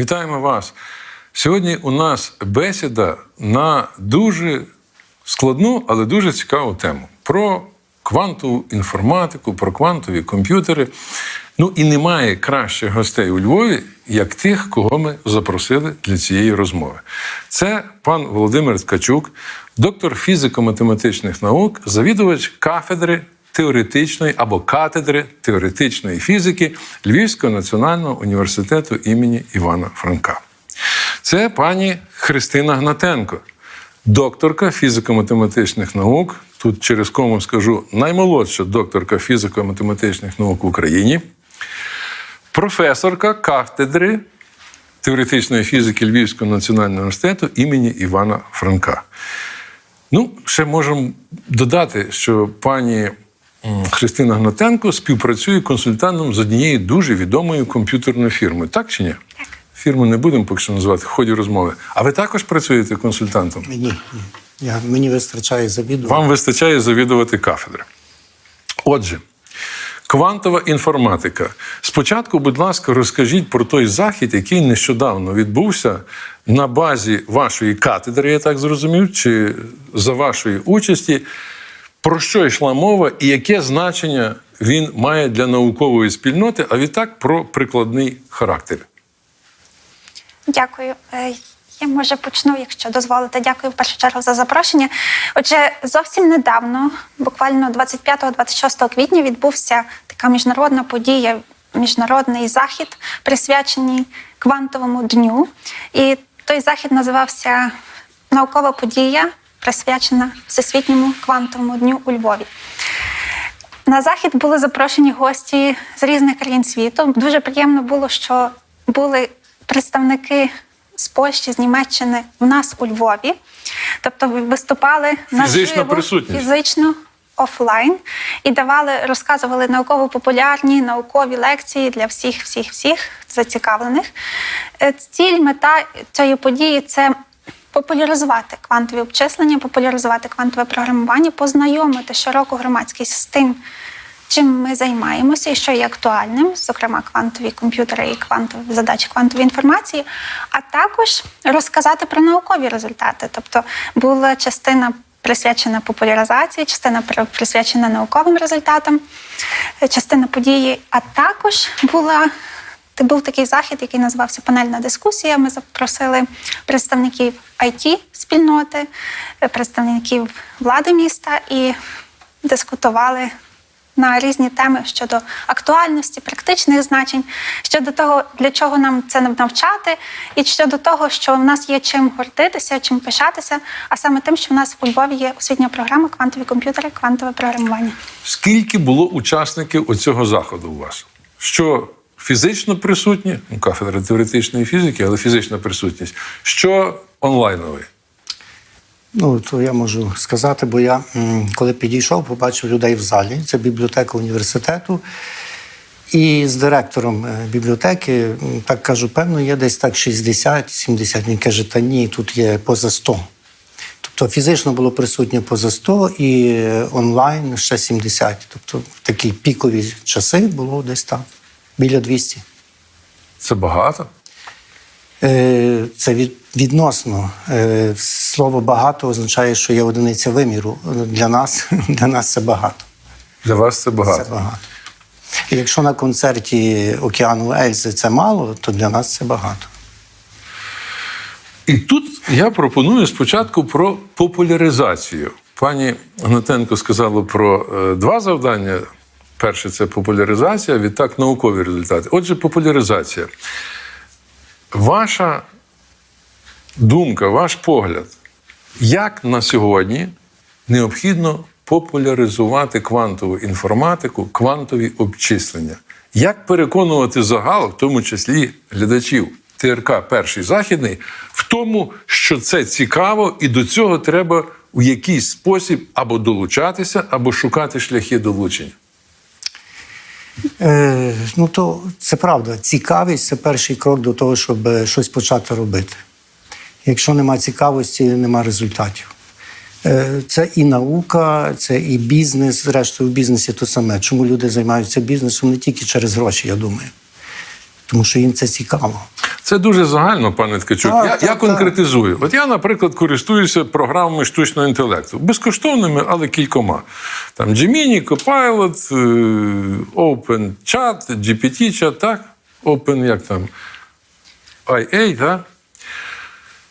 Вітаємо вас. Сьогодні у нас бесіда на дуже складну, але дуже цікаву тему про квантову інформатику, про квантові комп'ютери. Ну і немає кращих гостей у Львові, як тих, кого ми запросили для цієї розмови. Це пан Володимир Ткачук, доктор фізико-математичних наук, завідувач кафедри теоретичної або катедри теоретичної фізики Львівського національного університету імені Івана Франка. Це пані Христина Гнатенко, докторка фізико-математичних наук. Тут через кому скажу наймолодша докторка фізико-математичних наук в Україні, професорка кафедри теоретичної фізики Львівського національного університету імені Івана Франка. Ну, ще можемо додати, що пані Христина Гнатенко співпрацює консультантом з однією дуже відомою комп'ютерною фірмою. Так чи ні? Так. Фірму не будемо поки що називати в ході розмови. А ви також працюєте консультантом? Ні, ні. Я, мені вистачає завідувати. Вам вистачає завідувати кафедри. Отже, квантова інформатика. Спочатку, будь ласка, розкажіть про той захід, який нещодавно відбувся на базі вашої катедри, я так зрозумів, чи за вашої участі. Про що йшла мова і яке значення він має для наукової спільноти, а відтак про прикладний характер. Дякую. Е, Я може почну, якщо дозволите. Дякую в першу чергу за запрошення. Отже, зовсім недавно, буквально 25-26 квітня, відбувся така міжнародна подія, міжнародний захід, присвячений квантовому дню. І той захід називався Наукова подія, присвячена Всесвітньому квантовому дню у Львові. На захід були запрошені гості з різних країн світу. Дуже приємно було, що були представники з Польщі, з Німеччини в нас у Львові. Тобто виступали Фізична наживо, фізично офлайн і давали, розказували науково-популярні наукові лекції для всіх, всіх, всіх зацікавлених. Е, Ціль, мета цієї події це популяризувати квантові обчислення, популяризувати квантове програмування, познайомити широку громадськість з тим, чим ми займаємося і що є актуальним, зокрема квантові комп'ютери і квантові задачі квантової інформації, а також розказати про наукові результати. Тобто була частина присвячена популяризації, частина присвячена науковим результатам, е, частина події, а також була. Це був такий захід, який називався Панельна дискусія. Ми запросили представників it спільноти, е, представників влади міста і дискутували на різні теми щодо актуальності, практичних значень, щодо того, для чого нам це навчати, і щодо того, що в нас є чим гордитися, чим пишатися, а саме тим, що в нас у Львові є освітня програма квантові комп'ютери, квантове програмування. Скільки було учасників оцього заходу у вас? Що фізично присутні, ну, кафедра теоретичної фізики, але фізична присутність, що онлайновий? Ну, то я можу сказати, бо я, коли підійшов, побачив людей в залі. Це бібліотека університету. І з директором е, бібліотеки, так кажу, певно, є десь так 60-70. Він каже, та ні, тут є поза 100. Тобто фізично було присутньо поза 100 і е, онлайн ще 70. Тобто такі пікові часи було десь там біля 200. Це багато. Е, Це від, відносно. Е, Слово багато означає, що є одиниця виміру. Для нас, для нас це багато. Для вас це багато. Це багато. І якщо на концерті океану Ельзи це мало, то для нас це багато. І тут я пропоную спочатку про популяризацію. Пані Гнатенко сказала про е, два завдання. Перше це популяризація, відтак наукові результати. Отже, популяризація. Ваша думка, ваш погляд, як на сьогодні необхідно популяризувати квантову інформатику, квантові обчислення? Як переконувати загал, в тому числі глядачів ТРК Перший Західний, в тому, що це цікаво, і до цього треба у якийсь спосіб або долучатися, або шукати шляхи долучення? Е, ну то це правда. Цікавість це перший крок до того, щоб е, щось почати робити. Якщо нема цікавості, нема результатів. Е, Це і наука, це і бізнес. Зрештою, в бізнесі то саме. Чому люди займаються бізнесом не тільки через гроші, я думаю. Тому що їм це цікаво. Це дуже загально, пане Ткачук. Так, я, так, я так. конкретизую. От я, наприклад, користуюся програмами штучного інтелекту, безкоштовними, але кількома. Там Gemini, Copilot, е, OpenChat, GPT-чат, так? Open, як там? IA, так?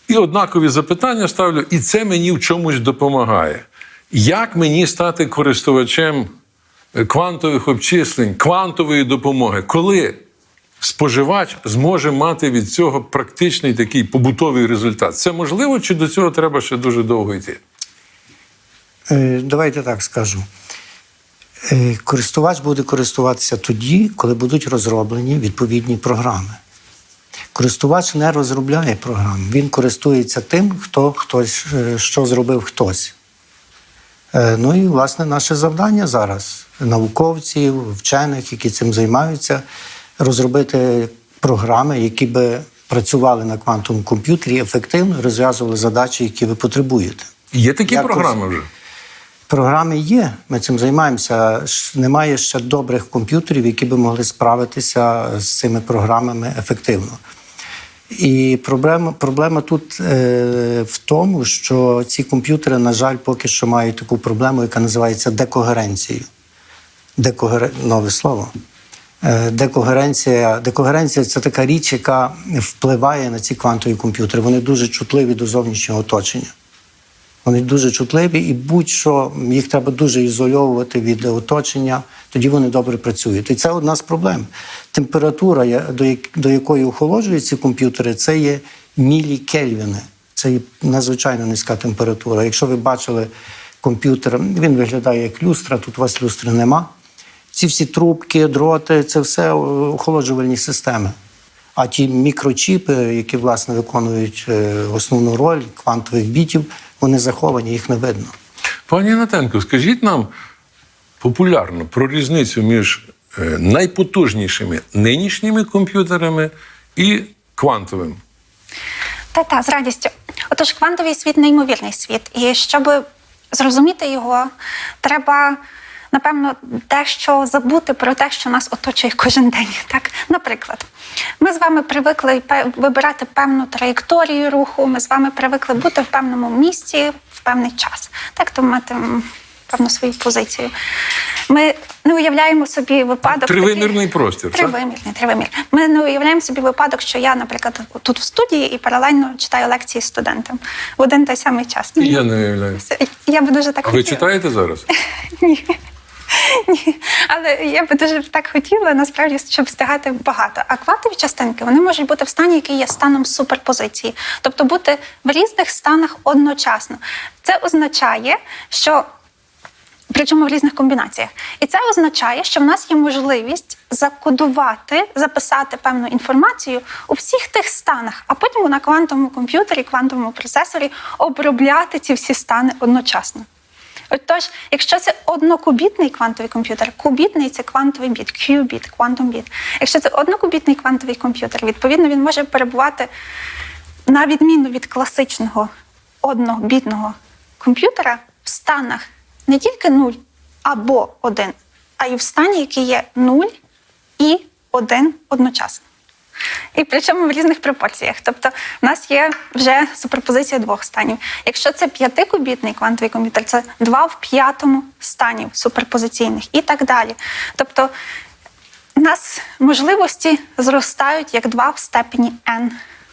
І однакові запитання ставлю, і це мені в чомусь допомагає. Як мені стати користувачем е, квантових обчислень, квантової допомоги? Коли споживач зможе мати від цього практичний такий побутовий результат? Це можливо, чи до цього треба ще дуже довго йти? Е, Давайте так скажу. Е, Користувач буде користуватися тоді, коли будуть розроблені відповідні програми. Користувач не розробляє програми, він користується тим, хто хтось, е, що зробив хтось. Ну і власне наше завдання зараз науковців, вчених, які цим займаються, розробити програми, які би працювали на квантовому комп'ютері ефективно розв'язували задачі, які ви потребуєте. Є такі Якось- програми вже. Програми є, ми цим займаємося. Немає ще добрих комп'ютерів, які би могли справитися з цими програмами ефективно. І проблема, проблема тут е, в тому, що ці комп'ютери, на жаль, поки що мають таку проблему, яка називається декогеренцією. Декогер... Нове слово. Е, Декогеренція. Декогеренція це така річ, яка впливає на ці квантові комп'ютери. Вони дуже чутливі до зовнішнього оточення. Вони дуже чутливі, і будь-що їх треба дуже ізольовувати від оточення, тоді вони добре працюють. І це одна з проблем. Температура, до як- до якої охолоджують ці комп'ютери, це є мілікельвіни. Це є надзвичайно низька температура. Якщо ви бачили комп'ютер, він виглядає як люстра, тут у вас люстри нема. Ці всі трубки, дроти це все охолоджувальні системи. А ті мікрочіпи, які власне виконують е, основну роль квантових бітів, вони заховані, їх не видно. Пані Натенко, скажіть нам популярно про різницю між е, найпотужнішими нинішніми комп'ютерами і квантовим. Та та з радістю. Отож, квантовий світ неймовірний світ. І щоб зрозуміти його, треба. Напевно, дещо забути про те, що нас оточує кожен день. Так, наприклад, ми з вами привикли вибирати певну траєкторію руху. Ми з вами привикли бути в певному місці в певний час. Так, то мати певну свою позицію. Ми не уявляємо собі випадок. Тривимірний такий- простір, так? Тривимірний, тривимір. Ми не уявляємо собі випадок, що я, наприклад, тут в студії і паралельно читаю лекції студентам в один той самий час. Я не уявляю. Я би дуже так А ви читаєте зараз? Ні. Ні. Але я би дуже так хотіла, насправді, щоб встигати багато. А квантові частинки вони можуть бути в стані, який є станом суперпозиції, тобто бути в різних станах одночасно. Це означає, що Причому в різних комбінаціях. І це означає, що в нас є можливість закодувати, записати певну інформацію у всіх тих станах, а потім на квантовому комп'ютері, квантовому процесорі обробляти ці всі стани одночасно. Отож, якщо це однокубітний квантовий комп'ютер, кубітний це квантовий біт, qubit, quantum біт. Якщо це однокубітний квантовий комп'ютер, відповідно він може перебувати на відміну від класичного однобітного комп'ютера в станах не тільки 0 або 1, а й в стані, який є 0 і 1 одночасно. І причому в різних пропорціях. Тобто, в нас є вже суперпозиція двох станів. Якщо це п'ятикубітний квантовий комп'ютер, це два в п'ятому стані суперпозиційних і так далі. Тобто, у нас можливості зростають як два в степені n.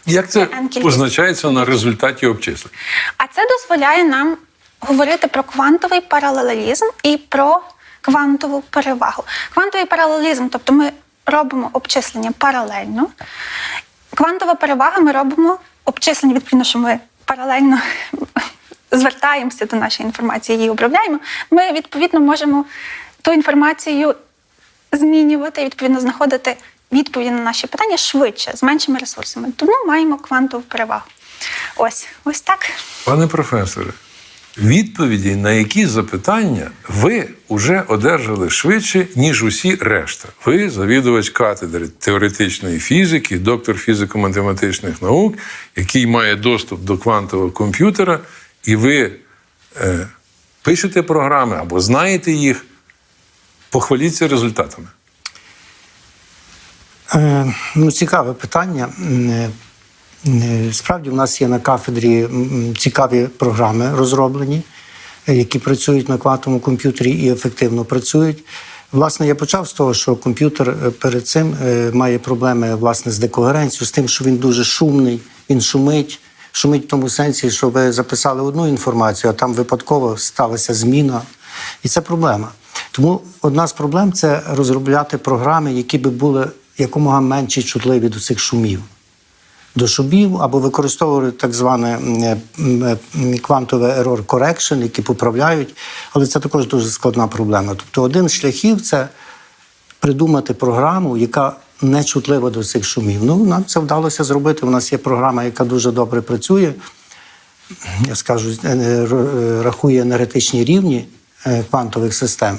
Як це позначається на результаті обчислень? А це дозволяє нам говорити про квантовий паралелізм і про квантову перевагу. Квантовий паралелізм, тобто ми робимо обчислення паралельно. Квантова перевага ми робимо обчислення, відповідно, що ми паралельно звертаємося до нашої інформації, її обробляємо. Ми відповідно можемо ту інформацію змінювати, відповідно, знаходити відповіді на наші питання швидше, з меншими ресурсами. Тому маємо квантову перевагу. Ось, ось так. Пане професоре, відповіді на які запитання ви вже одержали швидше, ніж усі решта. Ви завідувач катедри теоретичної фізики, доктор фізико-математичних наук, який має доступ до квантового комп'ютера, і ви е, пишете програми або знаєте їх. Похваліться результатами. Е, Ну, цікаве питання. Е, Справді, у нас є на кафедрі цікаві програми розроблені, е, які працюють на квантовому комп'ютері і ефективно працюють. Власне, я почав з того, що комп'ютер е, перед цим має проблеми власне з декогеренцією, з тим, що він дуже шумний, він шумить. Шумить в тому сенсі, що ви записали одну інформацію, а там випадково сталася зміна. І це проблема. Тому одна з проблем це розробляти програми, які би були якомога менше чутливі до цих шумів. До шумів або використовувати так зване е, м, квантове error correction, які поправляють, але це також дуже складна проблема. Тобто, один з шляхів це придумати програму, яка не чутлива до цих шумів. Ну, нам це вдалося зробити. У нас є програма, яка дуже добре працює. Я скажу, е, рахує енергетичні рівні е, квантових систем.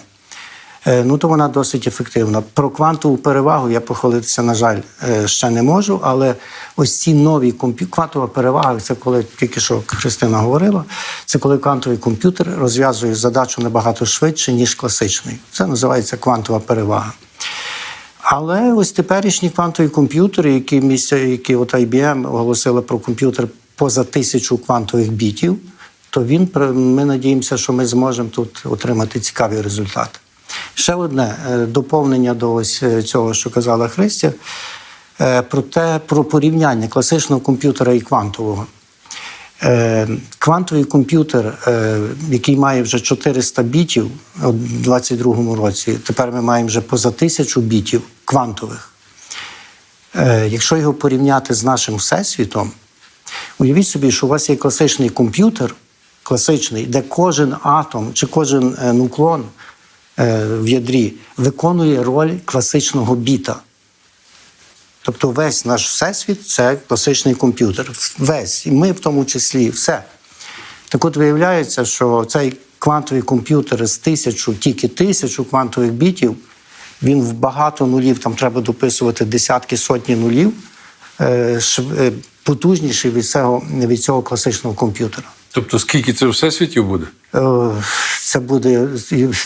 Е, Ну, то вона досить ефективна. Про квантову перевагу я похвалитися, на жаль, е, ще не можу, але ось ці нові комп'ю... квантова перевага, це коли тільки що Христина говорила, це коли квантовий комп'ютер розв'язує задачу набагато швидше, ніж класичний. Це називається квантова перевага. Але ось теперішні квантові комп'ютери, які місця, які от IBM оголосила про комп'ютер поза тисячу квантових бітів, то він ми надіємося, що ми зможемо тут отримати цікаві результати. Ще одне е, доповнення до ось е, цього, що казала Христя, е, про те, про порівняння класичного комп'ютера і квантового. Квантовий комп'ютер, який має вже 400 бітів у 2022 році, тепер ми маємо вже поза тисячу бітів квантових. Якщо його порівняти з нашим всесвітом, уявіть собі, що у вас є класичний комп'ютер, класичний, де кожен атом чи кожен нуклон в ядрі виконує роль класичного біта. Тобто весь наш всесвіт це класичний комп'ютер. Весь, і ми в тому числі, все. Так от виявляється, що цей квантовий комп'ютер з тисячу, тільки тисячу квантових бітів, він в багато нулів, там треба дописувати десятки, сотні нулів, е, е, потужніший від цього, від цього класичного комп'ютера. Тобто, скільки це всесвітів буде? Е, Це буде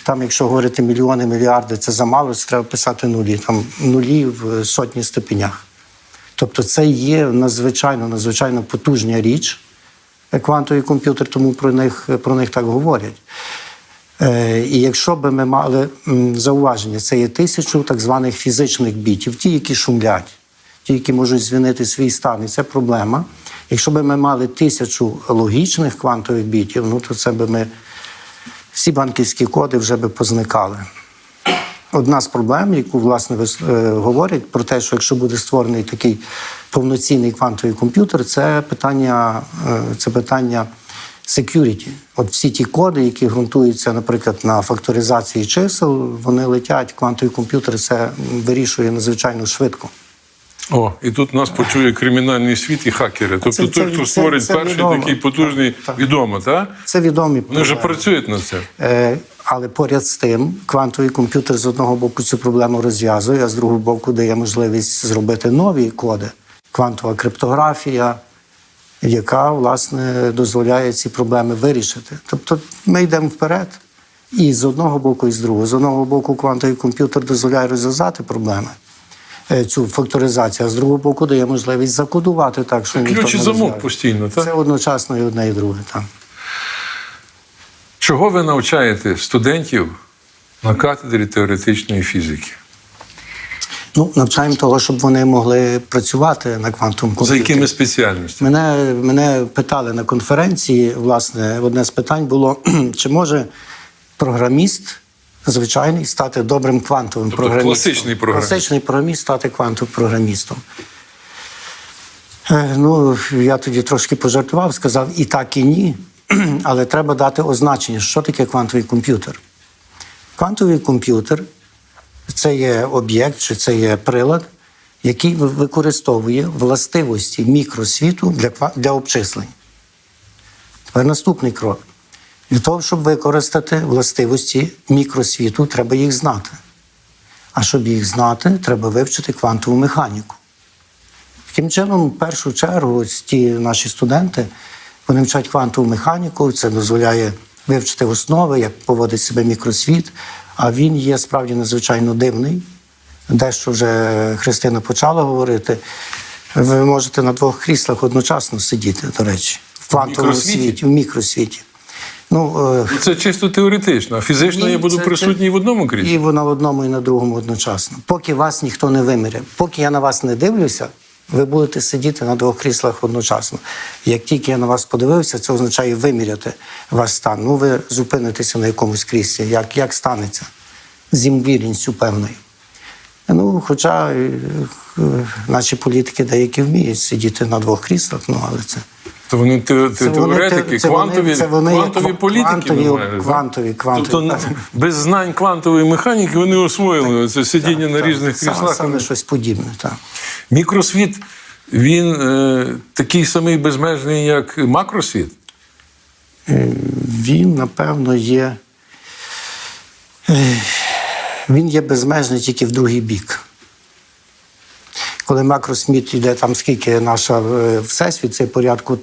там, якщо говорити мільйони, мільярди, це замало, це треба писати нулі. Там нулі в сотні степенях. Тобто, це є надзвичайно, надзвичайно потужна річ. е, Квантовий комп'ютер, тому про них, про них так говорять. Е, І якщо би ми мали зауваження, це є тисячу так званих фізичних бітів, ті, які шумлять, ті, які можуть змінити свій стан, і це проблема. Якщо би ми мали тисячу логічних квантових бітів, ну то це би ми всі банківські коди вже би позникали. Одна з проблем, яку власне вис- е, говорять про те, що якщо буде створений такий повноцінний квантовий комп'ютер, це питання, е, це питання security. От всі ті коди, які ґрунтуються, наприклад, на факторизації чисел, вони летять. Квантовий комп'ютер це вирішує надзвичайно швидко. О, і тут нас почує кримінальний світ і хакери. Тобто Це- це- той, хто створить це перший відомо. такий потужний, Так, так. відомо, так? Це відомі Вони вже працюють над цим. Е, Але поряд з тим, квантовий комп'ютер з одного боку цю проблему розв'язує, а з другого боку дає можливість зробити нові коди. Квантова криптографія, яка власне дозволяє ці проблеми вирішити. Тобто ми йдемо вперед. І з одного боку, і з другого. З одного боку, квантовий комп'ютер дозволяє розв'язати проблеми, цю факторизацію, а з другого боку дає можливість закодувати так, що ніхто Ключ і не замок постійно, так? Це одночасно і одне, і друге. Так. Чого ви навчаєте студентів на кафедрі теоретичної фізики? Ну, навчаємо того, щоб вони могли працювати на квантовому За якими спеціальностями? Мене, мене питали на конференції, власне, одне з питань було, чи може програміст звичайний стати добрим квантовим Тобто програмістом. класичний програміст. Класичний програміст стати квантовим програмістом. Е, Ну, я тоді трошки пожартував, сказав і так, і ні. Але треба дати означення, що таке квантовий комп'ютер. Квантовий комп'ютер це є об'єкт чи це є прилад, який використовує властивості мікросвіту для, для обчислень. Тепер наступний крок. Для того, щоб використати властивості мікросвіту, треба їх знати. А щоб їх знати, треба вивчити квантову механіку. Таким чином, в першу чергу, ось ті наші студенти вони вчать квантову механіку, це дозволяє вивчити основи, як поводить себе мікросвіт. А він є справді надзвичайно дивний. дещо вже Христина почала говорити. Ви можете на двох кріслах одночасно сидіти, до речі, в квантовому світі, в мікросвіті. Ну, е, Це чисто теоретично. А фізично ні, я буду це- присутній це- в одному кріслі. І на одному, і на другому одночасно. Поки вас ніхто не виміряє, поки я на вас не дивлюся, ви будете сидіти на двох кріслах одночасно. Як тільки я на вас подивився, це означає виміряти ваш стан. Ну, ви зупинитеся на якомусь кріслі. Як, як станеться? З імовірністю певною. Ну, хоча е, е, наші політики деякі вміють сидіти на двох кріслах, ну але це. То вони те- Це теоретики, те- це вони- квантові, це вони квантові політики. квантові, квантові, квантові, Тобто без знань квантової механіки вони освоїли це сидіння на Так, різних кріслах. Саме щось подібне, так. Мікросвіт він е, такий самий безмежний, як макросвіт. Е, Він, напевно, є. е, Він є безмежний тільки в другий бік. Коли макросміт йде там, скільки наша е, всесвіт, це порядку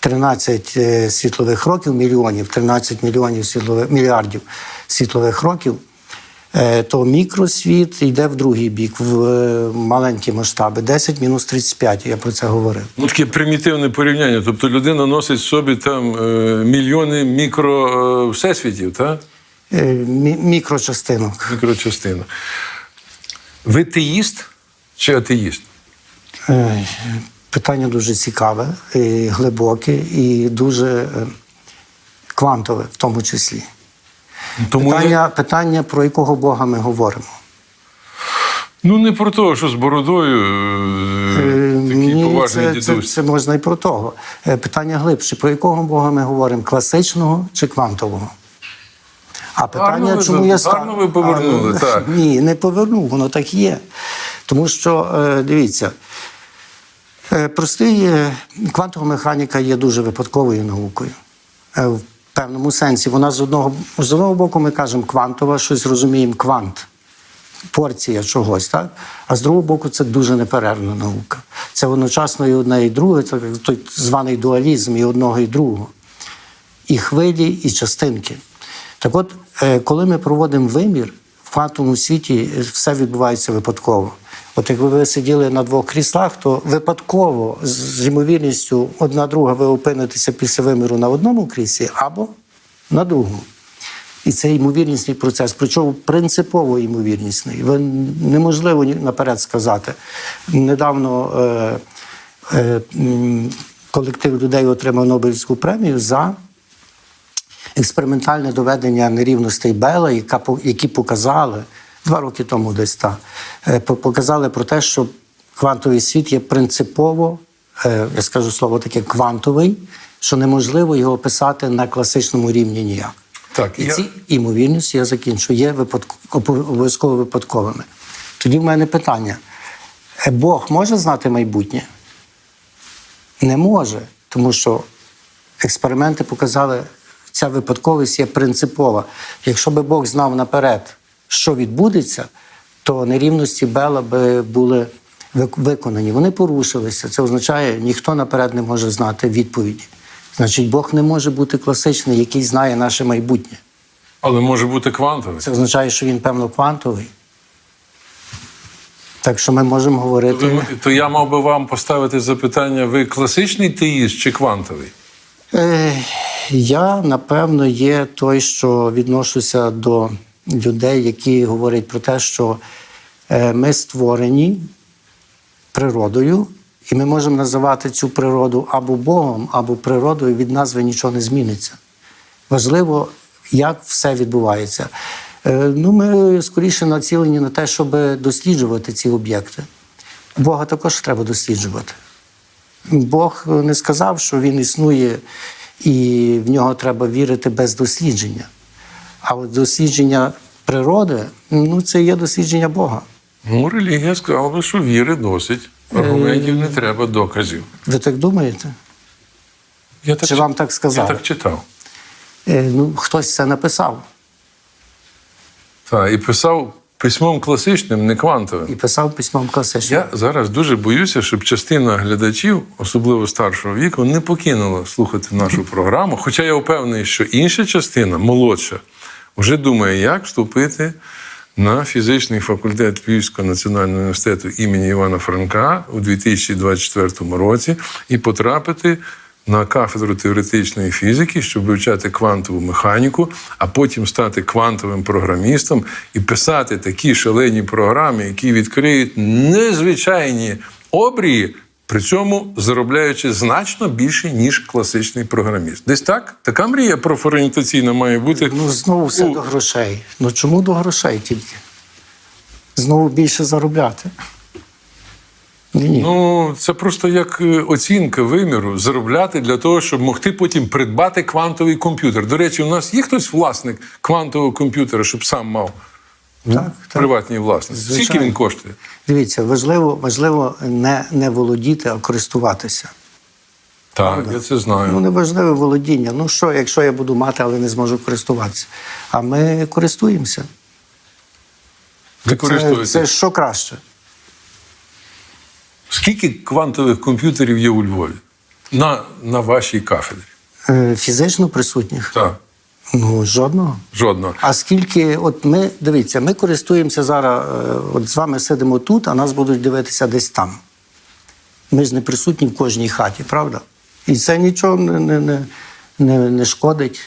13 е, світлових років, мільйонів, 13 мільйонів світлових, мільярдів світлових років, е, то мікросвіт йде в другий бік, в маленькі масштаби. 10 мінус 35, я про це говорив. Ну, таке примітивне порівняння. Тобто людина носить в собі там мільйони мікро е, всесвітів, так? Мі- Мікрочастинок. мікрочастина. Ви теїст чи атеїст? Е, Питання дуже цікаве, і глибоке і дуже е, квантове в тому числі. Тому я- Питання, питання, про якого Бога ми говоримо. Ну, не про те, що з бородою е, такий Ні, поважний це, це, дідусь. це можна і про того. Питання глибше, про якого Бога ми говоримо? Класичного чи квантового? А питання, ви чому я став? гарно ви повернули, А, так. Ні, не повернув, воно так є. Тому що, е, дивіться, е, простий е, квантова механіка є дуже випадковою наукою. В певному сенсі вона з одного, з одного боку ми кажемо квантова, щось розуміємо квант порція чогось, так? А з другого боку, це дуже неперервна наука. Це одночасно і одне, і друге, це той званий дуалізм і одного, і другого. І хвилі, і частинки. Так от, коли ми проводимо вимір, в квантовому світі все відбувається випадково. От якби ви сиділи на двох кріслах, то випадково з- ймовірністю одна друга ви опинитеся після виміру на одному кріслі або на другому. І це ймовірнісний процес, причому принципово ймовірнісний. Ви неможливо наперед сказати. Недавно е, е, колектив людей отримав Нобелівську премію за експериментальне доведення нерівностей Бела, які показали два роки тому десь так, е, показали про те, що квантовий світ є принципово, е, я скажу слово таке, квантовий, що неможливо його описати на класичному рівні ніяк. Так, І я- ці імовірності, я закінчу, є випадк... обов'язково випадковими. Тоді в мене питання: Е, Бог може знати майбутнє? Не може, тому що експерименти показали, ця випадковість є принципова. Якщо би Бог знав наперед, що відбудеться, то нерівності Бела би були виконані. Вони порушилися. Це означає, ніхто наперед не може знати відповіді. Значить, Бог не може бути класичний, який знає наше майбутнє. Але може бути квантовий. Це означає, що він, певно, квантовий. Так що ми можемо говорити. То, то я мав би вам поставити запитання: ви класичний теїст чи квантовий? Е, Я, напевно, є той, що відношуся до людей, які говорять про те, що е, ми створені природою, і ми можемо називати цю природу або Богом, або природою, від назви нічого не зміниться. Важливо, як все відбувається. Е, Ну, ми скоріше націлені на те, щоб досліджувати ці об'єкти. Бога також треба досліджувати. Бог не сказав, що він існує і в нього треба вірити без дослідження. А от дослідження природи ну, це є дослідження Бога. Ну, релігія сказала би, що віри досить. Аргументів не треба, доказів. Ви так думаєте? Я так, Чи вам так сказали? Я так читав. Е, ну, хтось це написав Так, і писав письмом класичним, не квантовим. і писав письмом класичним. Я зараз дуже боюся, щоб частина глядачів, особливо старшого віку, не покинула слухати нашу програму. Хоча я впевнений, що інша частина, молодша, вже думає, як вступити на фізичний факультет Львівського національного університету імені Івана Франка у 2024 році і потрапити на кафедру теоретичної фізики, щоб вивчати квантову механіку, а потім стати квантовим програмістом і писати такі шалені програми, які відкриють незвичайні обрії, при цьому заробляючи значно більше, ніж класичний програміст. Десь так? Така мрія профорієнтаційна має бути. Ну, знову все у- до грошей. Ну чому до грошей тільки? Знову більше заробляти. Ні. Ну, це просто як е, оцінка виміру заробляти для того, щоб могти потім придбати квантовий комп'ютер. До речі, у нас є хтось власник квантового комп'ютера, щоб сам мав так, так. приватній власності. Скільки він коштує? Дивіться, важливо, важливо не, не володіти, а користуватися. Так, я це знаю. Ну, не важливе володіння. Ну що, якщо я буду мати, але не зможу користуватися. А ми користуємося. Не Це, це що краще? Скільки квантових комп'ютерів є у Львові? На, на вашій кафедрі? Е, Фізично присутніх? Так, Ну, жодного. жодного. А скільки, от ми дивіться, ми користуємося зараз, е, от з вами сидимо тут, а нас будуть дивитися десь там. Ми ж не присутні в кожній хаті, правда? І це нічого не, не, не, не, не шкодить.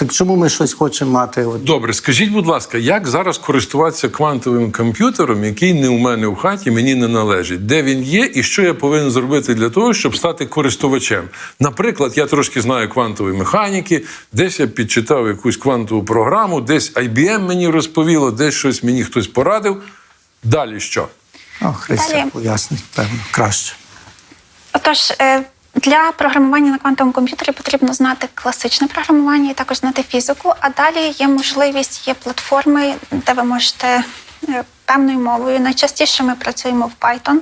Так чому ми щось хочемо мати? Добре, скажіть, будь ласка, як зараз користуватися квантовим комп'ютером, який не у мене в хаті, мені не належить? Де він є і що я повинен зробити для того, щоб стати користувачем? Наприклад, я трошки знаю квантової механіки, десь я підчитав якусь квантову програму, десь IBM мені розповіло, десь щось мені хтось порадив. Далі що? О, Христя пояснить, певно, краще. Отож, е, для програмування на квантовому комп'ютері потрібно знати класичне програмування і також знати фізику. А далі є можливість, є платформи, де ви можете певною мовою. Найчастіше ми працюємо в Python,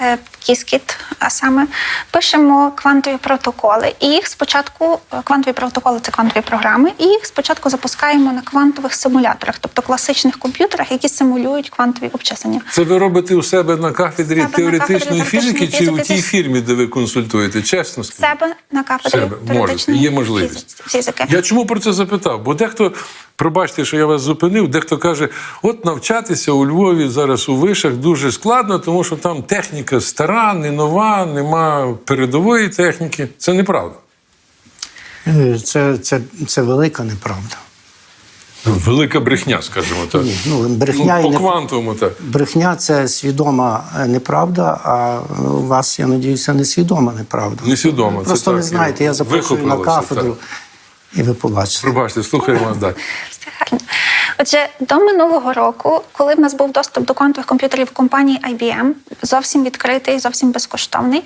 е, в Qiskit, а саме пишемо квантові протоколи. І їх спочатку е, квантові протоколи це квантові програми, і їх спочатку запускаємо на квантових симуляторах, тобто класичних комп'ютерах, які симулюють квантові обчислення. Це ви робите у себе на кафедрі Себе на теоретичної кафедрі фізики теоретичної чи у тій фірмі, де ви консультуєте? Чесно скажіть. Себе на кафедрі себе можете, є можливість. фізики. Я чому про це запитав? Бо дехто, пробачте, що я вас зупинив, дехто каже: от навчатися у Львові зараз у вишах дуже складно, тому що там техніка стара, не нова, нема передової техніки. Це неправда. Е, Це, це, це велика неправда. Велика брехня, скажімо так. Ні, ну, брехня ну, по квантовому так. Брехня це свідома е, неправда, а у вас, я надіюся, несвідома неправда. Несвідома, Ви це не так, знаєте, я запрошую на кафедру, і ви побачите. Пробачте, слухаємо вас далі. Отже, до минулого року, коли в нас був доступ до квантових комп'ютерів компанії IBM, зовсім відкритий, зовсім безкоштовний,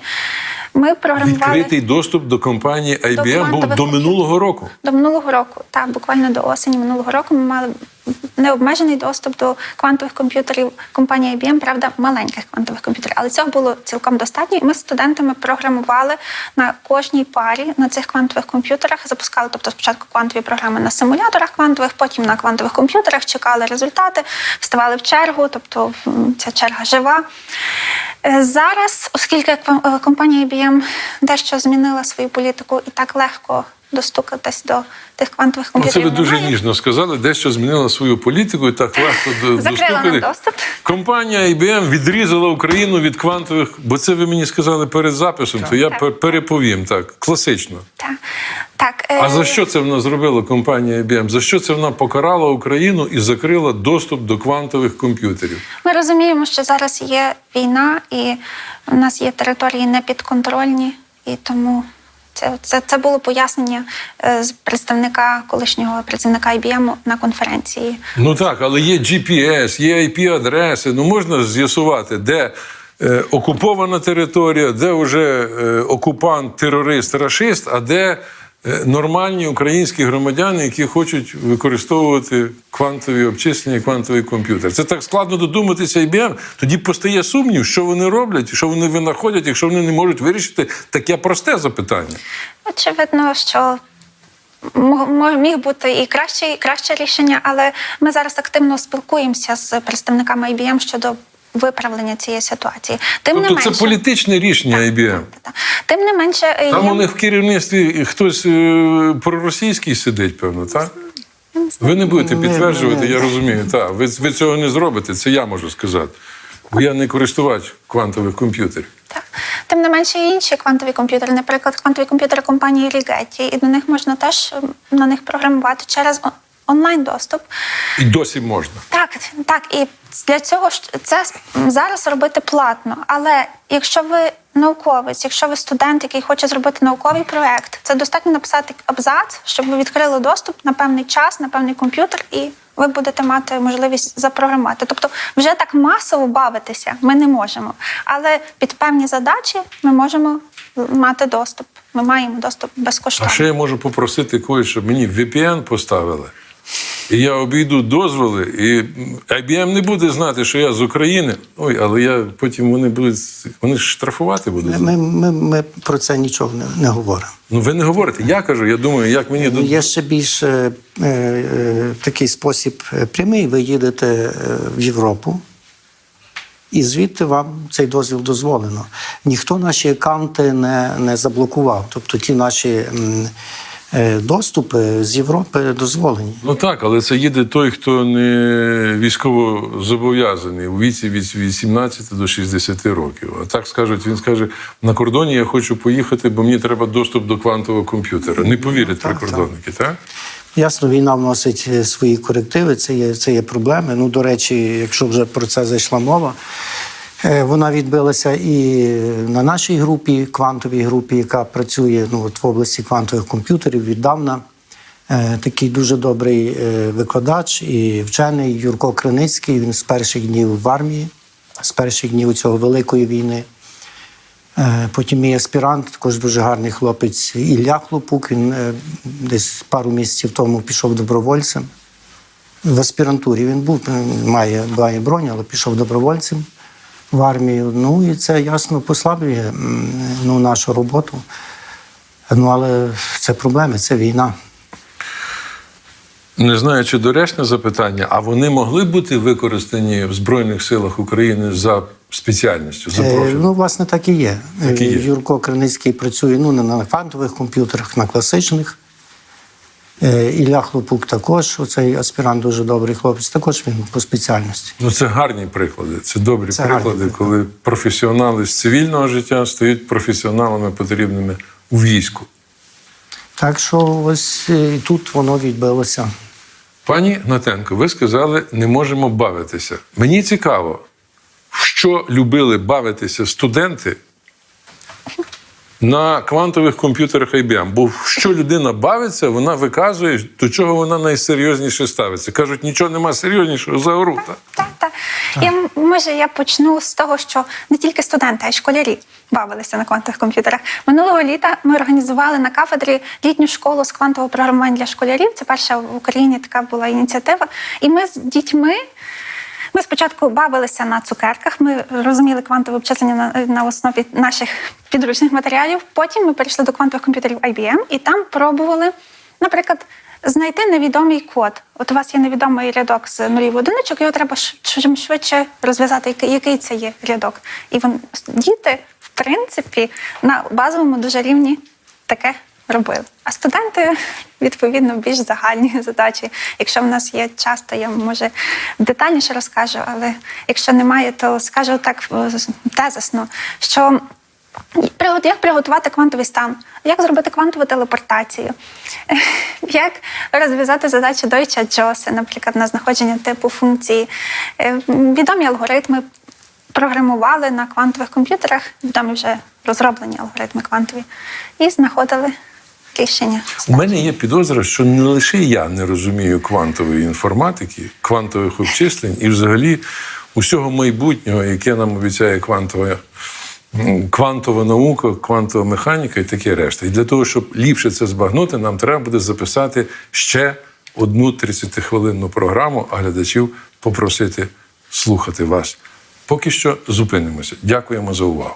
ми програмували Відкритий доступ до компанії IBM був до минулого року. до минулого року. Так, буквально до осені минулого року ми мали необмежений доступ до квантових комп'ютерів компанії IBM, правда, маленьких квантових комп'ютерів. Але цього було цілком достатньо. І ми з студентами програмували на кожній парі на цих квантових комп'ютерах. Запускали, тобто спочатку квантові програми на симуляторах квантових, потім на квантових комп'ютерах, чекали результати, вставали в чергу, тобто ця черга жива. Е, Зараз, оскільки е, компанія IBM дещо змінила свою політику і так легко достукатись до тих квантових Ну, це комп'ютерів. ви дуже ніжно сказали, дещо змінила свою політику і так легко достукати. доступ. Компанія IBM відрізала Україну від квантових, бо це ви мені сказали перед записом, то я Так. переповім так, класично. Так, так, А е, за що це вона зробила компанія IBM? За що це вона покарала Україну і закрила доступ до квантових комп'ютерів? Ми розуміємо, що зараз є війна, і в нас є території непідконтрольні, і тому це, це, це було пояснення е, з представника колишнього працівника IBM на конференції. Ну так, але є GPS, є IP-адреси. Ну можна з'ясувати, де е, окупована територія, де вже е, окупант, терорист, рашист, а де нормальні українські громадяни, які хочуть використовувати квантові обчислення, квантовий комп'ютер. Це так складно додуматися IBM. Тоді постає сумнів, що вони роблять, що вони винаходять, якщо вони не можуть вирішити таке просте запитання. Очевидно, що міг бути і краще, і краще рішення, але ми зараз активно спілкуємося з представниками IBM щодо виправлення цієї ситуації. Тим Тобто не це менше, політичне рішення IBM. Та- Тим не менше, е, Там є- у них в керівництві хтось е, проросійський сидить, певно, так? Ви не будете підтверджувати, ні, я розумію. Так, ви, ви цього не зробите, це я можу сказати. Бо я не користувач квантових комп'ютерів. Так. Тим не менше, є інші квантові комп'ютери, наприклад, квантові комп'ютери компанії Rigetti, і до них можна теж на них програмувати через онлайн доступ. І досі можна. Так, так, і для цього ж це зараз робити платно. Але якщо ви науковець, якщо ви студент, який хоче зробити науковий проект, це достатньо написати абзац, щоб ви відкрили доступ на певний час, на певний комп'ютер, і ви будете мати можливість запрограмувати. Тобто, вже так масово бавитися ми не можемо. Але під певні задачі ми можемо мати доступ. Ми маємо доступ А безкоштовно. ще я можу попросити когось, щоб мені VPN поставили. І я обійду дозволи, і IBM не буде знати, що я з України. Ой, але я потім вони будуть вони ж штрафувати будуть. Ми, ми, ми про це нічого не, не говоримо. Ну ви не говорите. Я кажу, я думаю, як мені до Є ще більш е, е, такий спосіб е, прямий. Ви їдете е, в Європу, і звідти вам цей дозвіл дозволено. Ніхто наші аккаунти не, не заблокував. Тобто ті наші м, е, з Європи дозволені. Ну так, але це їде той, хто не військово зобов'язаний у віці від 18 до 60 років. А так скажуть, він скаже: на кордоні я хочу поїхати, бо мені треба доступ до квантового комп'ютера. Не повірять так, прикордонники, так? Ясно, війна вносить е, свої корективи, це є, це є проблеми. Ну, до речі, якщо вже про це зайшла мова, е, вона відбилася і на нашій групі, квантовій групі, яка працює ну, от в області квантових комп'ютерів віддавна. Е, Такий дуже добрий е, викладач і вчений Юрко Криницький. Він з перших днів в армії, з перших днів цього великої війни. Е, Потім мій аспірант, також дуже гарний хлопець Ілля Хлопук. Він е, десь пару місяців тому пішов добровольцем. В аспірантурі він був, е, має, бронь, але пішов добровольцем в армію. Ну і це ясно послаблює ну, нашу роботу. Ну, але це проблеми, це війна. Не знаю, чи доречне запитання, а вони могли бути використані в Збройних силах України за спеціальністю? за Е. Ну, власне, так і є. Так і є. Юрко Криницький працює ну, не на квантових комп'ютерах, на класичних. Е, Ілля Хлопук також, оцей аспірант дуже добрий хлопець, також він по спеціальності. Ну, це гарні приклади. Це добрі Це приклади, приклади. коли професіонали з цивільного життя стають професіоналами потрібними у війську. Так що ось е, і тут воно відбилося. Пані Гнатенко, ви сказали, не можемо бавитися. Мені цікаво, що любили бавитися студенти на квантових комп'ютерах IBM. Бо що людина бавиться, вона виказує, до чого вона найсерйозніше ставиться. Кажуть, нічого нема серйознішого за ору. та? Так, так. І може я почну з того, що не тільки студенти, а й школярі бавилися на квантових комп'ютерах. Минулого літа ми організували на кафедрі літню школу з квантового програмування для школярів. Це перша в Україні така була ініціатива. І ми з дітьми. Ми спочатку бавилися на цукерках, ми розуміли квантове обчислення на, на основі наших підручних матеріалів. Потім ми перейшли до квантових комп'ютерів IBM і там пробували, наприклад, знайти невідомий код. От у вас є невідомий рядок з нулів одиничок, його треба чим швидше розв'язати, який це є рядок. І вон, діти, в принципі, на базовому дуже рівні таке робили. А студенти, відповідно, більш загальні задачі. Якщо в нас є час, то я може детальніше розкажу, але якщо немає, то скажу так е, тезисно, що як приготувати квантовий стан, як зробити квантову телепортацію, як розв'язати задачі Дойча Джосе, наприклад, на знаходження типу функції, Е, відомі алгоритми програмували на квантових комп'ютерах, відомі вже розроблені алгоритми квантові, і знаходили рішення. У мене є підозра, що не лише я не розумію квантової інформатики, квантових обчислень і взагалі усього майбутнього, яке нам обіцяє квантова, квантова наука, квантова механіка і таке решта. І для того, щоб ліпше це збагнути, нам треба буде записати ще одну 30-хвилинну програму, а глядачів попросити слухати вас. Поки що зупинимося. Дякуємо за увагу.